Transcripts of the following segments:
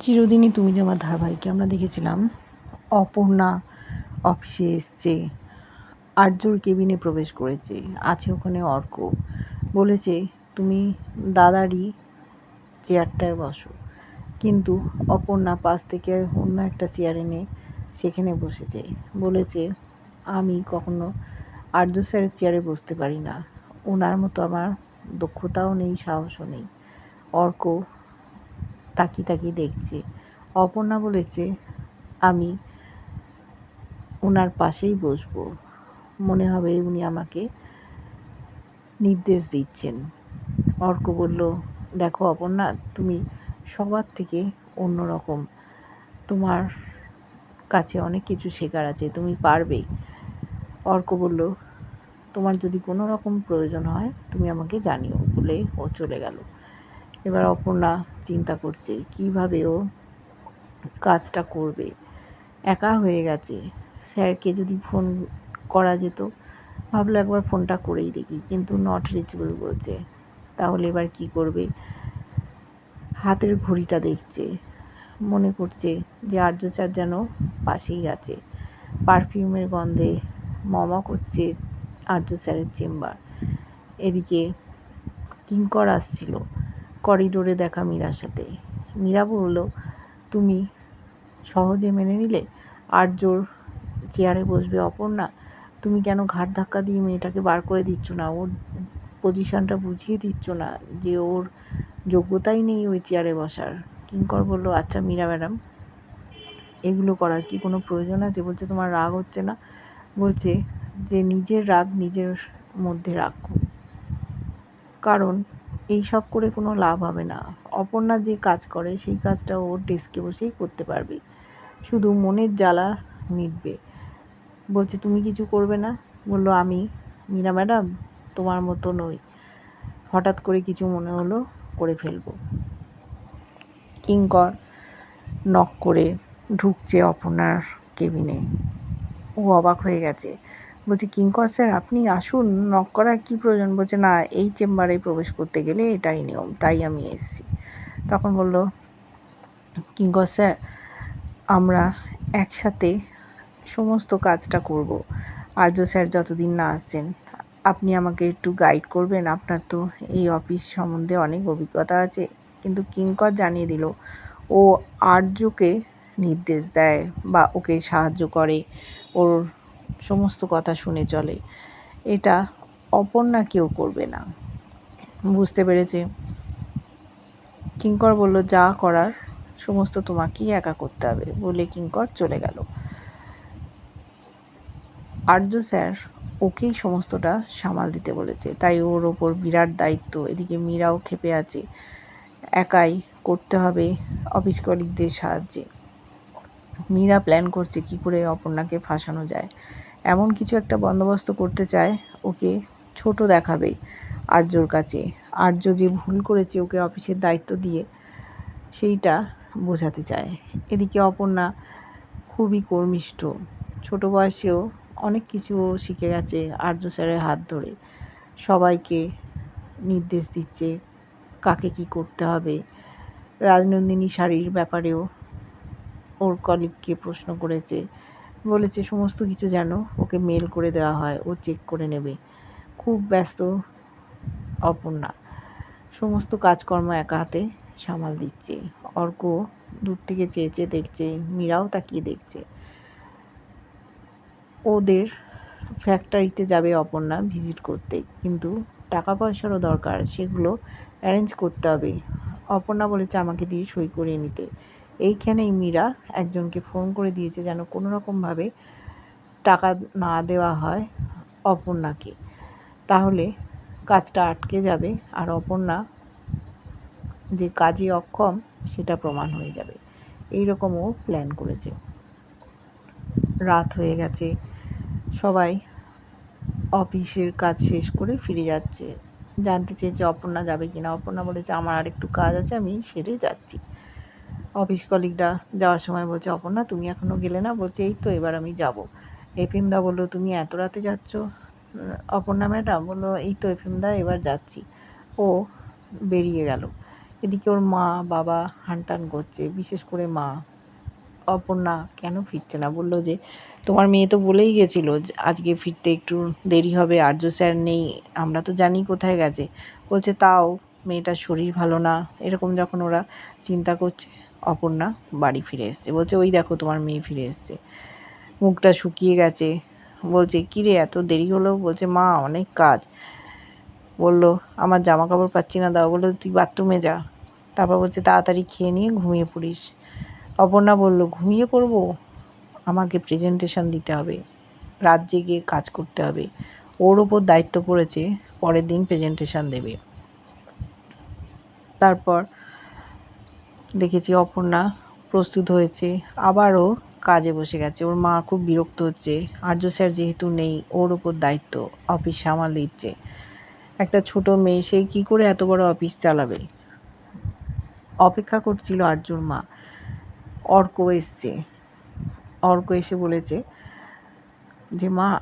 চিরদিনই তুমি যে আমার ধারাবাহিকে আমরা দেখেছিলাম, অপর্ণা অফিসে এসছে, আর্যর কেবিনে প্রবেশ করেছে, আছে ওখানে অর্ক। বলেছে, তুমি দাদারই চেয়ারটায় বসো। কিন্তু অপর্ণা পাশ থেকে অন্য একটা চেয়ার এনে সেখানে বসেছে। বলেছে, আমি কখনো আর্য স্যারের চেয়ারে বসতে পারি না। ওনার মতো আমার দক্ষতাও নেই, সাহসও নেই। অর্ক তাকিয়ে তাকিয়ে দেখছে। অপর্ণা বলেছে, আমি ওনার পাশেই বসবো। মনে হবে উনি আমাকে নির্দেশ দিচ্ছেন। অর্ক বলল, দেখো অপর্ণা, তুমি সবার থেকে অন্যরকম। তোমার কাছে অনেক কিছু শেখার আছে, তুমি পারবে অর্ক বলল, তোমার যদি কোনো রকম প্রয়োজন হয়, তুমি আমাকে জানিও বলে ও চলে গেল। এবার অপর্ণা চিন্তা করছে, কীভাবে ও কাজটা করবে? একা হয়ে গেছে। স্যারকে যদি ফোন করা যেত, ভাবলো একবার ফোনটা করেই দেখি, কিন্তু নট রিচেবল বলছে। তাহলে এবার কি করবে? হাতের ঘড়িটা দেখছে। মনে করছে যে আর্য স্যার যেন পাশেই আছে। পারফিউমের গন্ধে মমা করছে আর্য স্যারের চেম্বার। এদিকে কিঙ্কর আসছিল। করিডোরে দেখা মীরার সাথে মীরা বলল, তুমি সহজে মেনে নিলে? আর্যর চেয়ারে বসবে অপর্ণা। তুমি কেন ঘাট ধাক্কা দিয়ে মেয়েটাকে বার করে দিচ্ছ না? ওর পজিশনটা বুঝিয়ে দিচ্ছ না যে ওর যোগ্যতাই নেই ওই চেয়ারে বসার। কিঙ্কর বলল আচ্ছা মীরা ম্যাডাম, এগুলো করার কি কোনো প্রয়োজন আছে? বলছে, তোমার রাগ হচ্ছে না? বলছে, যে নিজের রাগ নিজের মধ্যে রাখো। কারণ এই সব করে কোনো লাভ হবে না। অপর্ণা যে কাজ করে, সেই কাজটা ওর ডেস্কে বসেই করতে পারবে। শুধু মনের জ্বালা মিটবে। বলছে, তুমি কিছু করবে না? বলল, আমি, মীরা ম্যাডাম, তোমার মতো নই। হঠাৎ করে কিছু মনে হলো, করে ফেলব। কিঙ্কর নক করে ঢুকছে অপর্ণার কেবিনে। ও অবাক হয়ে গেছে। বলছে কিঙ্কর স্যার, আপনি আসুন নক করার কী প্রয়োজন? বলছে, না, এই চেম্বারে প্রবেশ করতে গেলে এটাই নিয়ম, তাই আমি এসেছি। তখন বলল কিঙ্কর স্যার, আমরা একসাথে সমস্ত কাজটা করব। আর্য স্যার যতদিন না আসছেন, আপনি আমাকে একটু গাইড করবেন, আপনার তো এই অফিস সম্বন্ধে অনেক অভিজ্ঞতা আছে। কিন্তু কিঙ্কর জানিয়ে দিল, ও আর্যকে নির্দেশ দেয় বা ওকে সাহায্য করে, ওর সমস্ত কথা শুনে চলে। এটা অপর্ণা কেউ করবে না। বুঝতে পেরেছে। কিঙ্কর বলল, যা করার, সমস্ত তোমাকেই একা করতে হবে। বলে কিঙ্কর চলে গেল। আর্য স্যার ওকেই সমস্তটা সামাল দিতে বলেছে। তাই ওর ওপর বিরাট দায়িত্ব। এদিকে মীরাও খেপে আছে। একাই করতে হবে অফিস কলিগদের সাহায্যে। মীরা প্ল্যান করছে কি করে অপর্ণাকে ফাঁসানো যায়। এমন কিছু একটা বন্দোবস্ত করতে চায়, ওকে ছোট দেখাবে আর্যর কাছে। আর্য যে ভুল করেছে ওকে অফিসের দায়িত্ব দিয়ে, সেইটা বোঝাতে চায়। এদিকে অপর্ণা খুবই কর্মিষ্ঠ। ছোট বয়সেও অনেক কিছু শিখে গেছে আর্য স্যারের হাত ধরে। সবাইকে নির্দেশ দিচ্ছে কাকে কি করতে হবে। রাজনন্দিনী শাড়ির ব্যাপারেও ওর কলিগকে প্রশ্ন করেছে। বলেছে, সমস্ত কিছু যেন ওকে মেল করে দেওয়া হয়, ও চেক করে নেবে। খুব ব্যস্ত অপর্ণা। সমস্ত কাজকর্ম একা হাতে সামাল দিচ্ছে। অর্ক দূর থেকে চেয়ে চেয়ে দেখছে, মীরাও তাকিয়ে দেখছে। ওদের ফ্যাক্টরিতে যাবে অপর্ণা ভিজিট করতে, কিন্তু টাকা পয়সারও দরকার, সেগুলো অ্যারেঞ্জ করতে হবে। অপর্ণা বলেছে, আমাকে দিয়ে সই করিয়ে নিতে। এইখানেই মীরা একজনকে ফোন করে দিয়েছে যেন কোনো রকমভাবে টাকা না দেওয়া হয় অপর্ণাকে। তাহলে কাজটা আটকে যাবে আর অপর্ণা যে কাজে অক্ষম, সেটা প্রমাণ হয়ে যাবে। এই রকমও প্ল্যান করেছে। রাত হয়ে গেছে। সবাই অফিসের কাজ শেষ করে ফিরে যাচ্ছে। জানতে চেয়েছে অপর্ণা যাবে কিনা। অপর্ণা বলেছে, আমার আর একটু কাজ আছে, আমি সেরে যাচ্ছি। অফিস কলিগরা যাওয়ার সময় বলছে, অপর্ণা, তুমি এখনও গেলে না? বলছে, এই তো, এবার আমি যাব। এফএমদা বলল, তুমি এত রাতে যাচ্ছ? অপর্ণা ম্যাডাম বলল, এই তো, এফএমদা, এবার যাচ্ছি। ও বেরিয়ে গেল। এদিকে ওর মা, বাবা হানটান করছে, বিশেষ করে মা। অপর্ণা কেন ফিরছে না? বলল যে, তোমার মেয়ে তো বলেই গেছিল আজকে ফিরতে একটু দেরি হবে আর্য স্যার নেই, আমরা তো জানি কোথায় গেছে। বলছে, তাও মেয়েটার শরীর ভালো না, এরকম যখন ওরা চিন্তা করছে, অপর্ণা বাড়ি ফিরে এসছে। বলছে, ওই দেখো, তোমার মেয়ে ফিরে এসছে। মুখটা শুকিয়ে গেছে। বলছে কিরে এত দেরি হলো? বলছে, মা, অনেক কাজ। বলল, আমার জামা কাপড় পাচ্ছি না, দাও। বলল, তুই বাথরুমে যা। তারপর বলছে, তাড়াতাড়ি খেয়ে নিয়ে ঘুমিয়ে পড়িস। অপর্ণা বলল, ঘুমিয়ে পড়ব? আমাকে প্রেজেন্টেশন দিতে হবে। রাত জেগে কাজ করতে হবে। ওর ওপর দায়িত্ব পড়েছে, পরের দিন প্রেজেন্টেশন দেবে। তারপর দেখেছি অপর্ণা প্রস্তুত হয়েছে, আবারও কাজে বসে গেছে। ওর মা খুব বিরক্ত হচ্ছে। আর্য স্যার যেহেতু নেই, ওর ওপর দায়িত্ব, অফিস সামাল দিচ্ছে। একটা ছোট মেয়ে, সে কী করে এত বড় অফিস চালাবে? অপেক্ষা করছিল আর্যর মা। অর্ক এসছে। অর্ক এসে বলেছে যে, মা,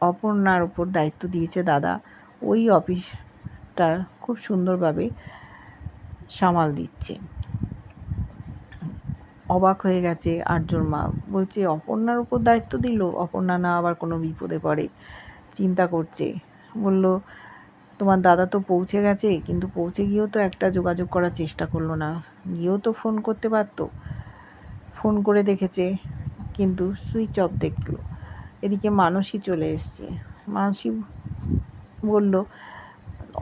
অপর্ণার ওপর দায়িত্ব দিয়েছে দাদা। ওই অফিসটা খুব সুন্দরভাবে সামাল দিচ্ছে। অবাক হয়ে গেছে আর্যর মা। বলছে, অপর্ণার উপর দায়িত্ব দিল। অপর্ণা না আবার কোনো বিপদে পড়ে। চিন্তা করছে। বলল, তোমার দাদা তো পৌঁছে গেছে, কিন্তু পৌঁছে গিয়েও তো একটা যোগাযোগ করার চেষ্টা করল না। গিয়েও তো ফোন করতে পারতো। ফোন করে দেখেছে, কিন্তু সুইচ অফ দেখল। এদিকে মানসী চলে এসছে। মানসী বলল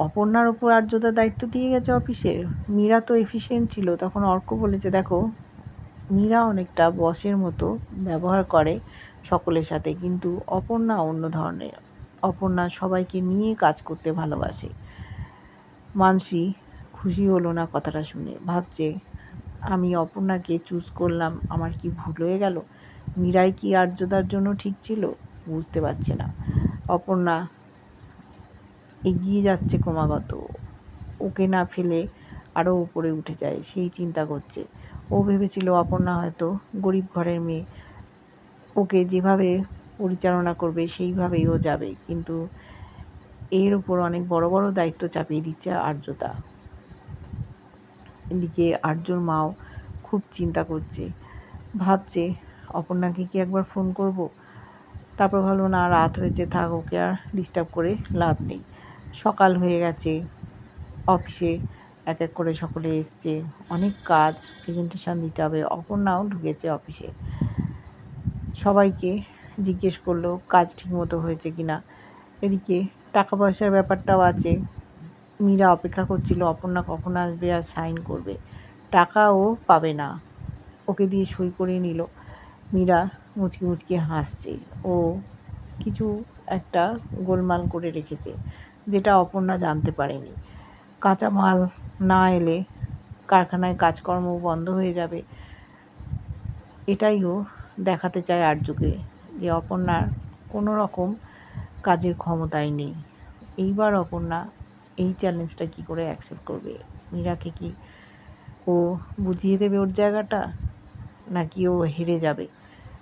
অপর্ণার ওপর আর্যতার দায়িত্ব দিয়ে গেছে অফিসের। মীরা তো এফিসিয়েন্ট ছিল, তখন অর্ক বলেছে, দেখো, মীরা অনেকটা বসের মতো ব্যবহার করে সকলের সাথে, কিন্তু অপর্ণা অন্য ধরনের। অপর্ণা সবাইকে নিয়ে কাজ করতে ভালোবাসে। মানসি খুশি হলো না কথাটা শুনে। ভাবছে, আমি অপর্ণাকে চুজ করলাম, আমার কি ভুল হয়ে গেল? মীরাই কি আর্যদার জন্য ঠিক ছিল? বুঝতে পারছে না। অপর্ণা এগিয়ে যাচ্ছে ক্রমাগত। ওকে না ফেলে আরও উপরে উঠে যায়, সেই চিন্তা করছে। ও ভেবেছিল অপর্ণা হয়তো গরিব ঘরের মেয়ে। ওকে যেভাবে পরিচালনা করবে, সেইভাবেই ও যাবে। কিন্তু এর ওপর অনেক বড় বড় দায়িত্ব চাপিয়ে দিচ্ছে আর্যতা এদিকে আর্যর মাও খুব চিন্তা করছে। ভাবছে অপর্ণাকে কি একবার ফোন করব? তারপর ভাবলো, না, রাত হয়েছে, থাক, ওকে আর ডিস্টার্ব করে লাভ নেই। সকাল হয়ে গেছে। অফিসে এক এক করে সকলে এসছে। অনেক কাজ প্রেজেন্টেশন দিতে হবে। অপর্ণাও ঢুকেছে অফিসে। সবাইকে জিজ্ঞেস করল, কাজ ঠিকমতো হয়েছে কি না এদিকে টাকা পয়সার ব্যাপারটাও আছে। মীরা অপেক্ষা করছিল, অপর্ণা কখন আসবে আর সাইন করবে? টাকাও পাবে না। ওকে দিয়ে সই করিয়ে নিল। মীরা মুচকি মুচকি হাসছে। ও কিছু একটা গোলমাল করে রেখেছে। যেটা অপর্ণা জানতে পারেনি। কাঁচামাল না এলে কারখানায় কাজকর্ম বন্ধ হয়ে যাবে। এটাই ও দেখাতে চায় আর্যকে যে অপর্ণার কোনো রকম কাজের ক্ষমতাই নেই। এইবার অপর্ণা এই চ্যালেঞ্জটা কি করে অ্যাকসেপ্ট করবে? মীরাকে কি ও বুঝিয়ে দেবে ওর জায়গাটা? নাকি ও হেরে যাবে?